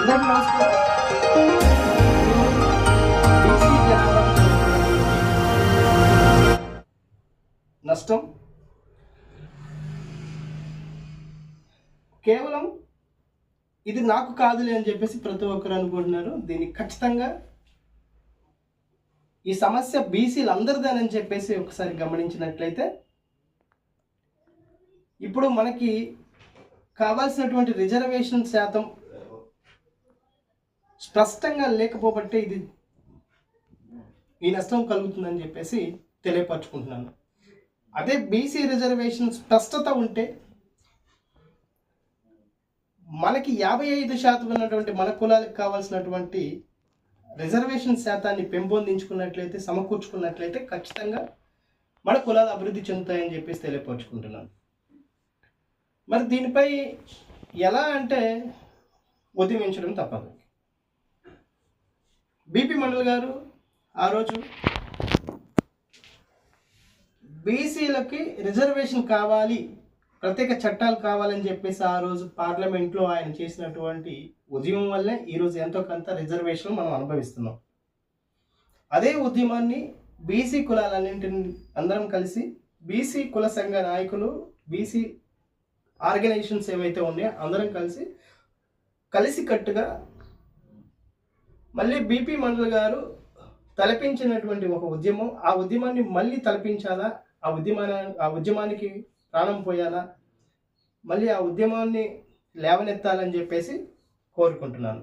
అందరికీ నమస్కారం నష్టం. కేవలం ఇది నాకు కాదులే అని చెప్పేసి ప్రతి ఒక్కరు అనుకుంటున్నారు. దీన్ని ఖచ్చితంగా ఈ సమస్య బీసీలు అందరిదేనని చెప్పేసి ఒకసారి గమనించినట్లయితే ఇప్పుడు మనకి కావాల్సినటువంటి రిజర్వేషన్ శాతం స్పష్టంగా లేకపోబట్టే ఇది ఈ నష్టం కలుగుతుందని చెప్పేసి తెలియపరచుకుంటున్నాను. అదే బీసీ రిజర్వేషన్ స్పష్టత ఉంటే మనకి యాభై ఐదు శాతం ఉన్నటువంటి మన కులాలకు కావాల్సినటువంటి రిజర్వేషన్ శాతాన్ని పెంపొందించుకున్నట్లయితే సమకూర్చుకున్నట్లయితే ఖచ్చితంగా మన కులాలు అభివృద్ధి చెందుతాయని చెప్పేసి తెలియపరచుకుంటున్నాను. మరి దీనిపై ఎలా అంటే ఉద్యమించడం తప్పదు. బీపీ మండల్ గారు ఆ రోజు బీసీలకి రిజర్వేషన్ కావాలి ప్రత్యేక చట్టాలు కావాలని చెప్పేసి ఆ రోజు పార్లమెంట్లో ఆయన చేసినటువంటి ఉద్యమం వల్లే ఈరోజు ఎంతో కొంత రిజర్వేషన్ మనం అనుభవిస్తున్నాం. అదే ఉద్యమాన్ని బీసీ కులాలన్నింటిని అందరం కలిసి బీసీ కుల సంఘ నాయకులు బీసీ ఆర్గనైజేషన్స్ ఏవైతే ఉన్నాయో అందరం కలిసి కలిసికట్టుగా మళ్ళీ బీపీ మండల్ గారు తలపించినటువంటి ఒక ఉద్యమం ఆ ఉద్యమాన్ని మళ్ళీ తలపించాలా? ఆ ఉద్యమాన ఆ ఉద్యమానికి ప్రాణం పోయాలా? మళ్ళీ ఆ ఉద్యమాన్ని లేవనెత్తాలని చెప్పేసి కోరుకుంటున్నాను.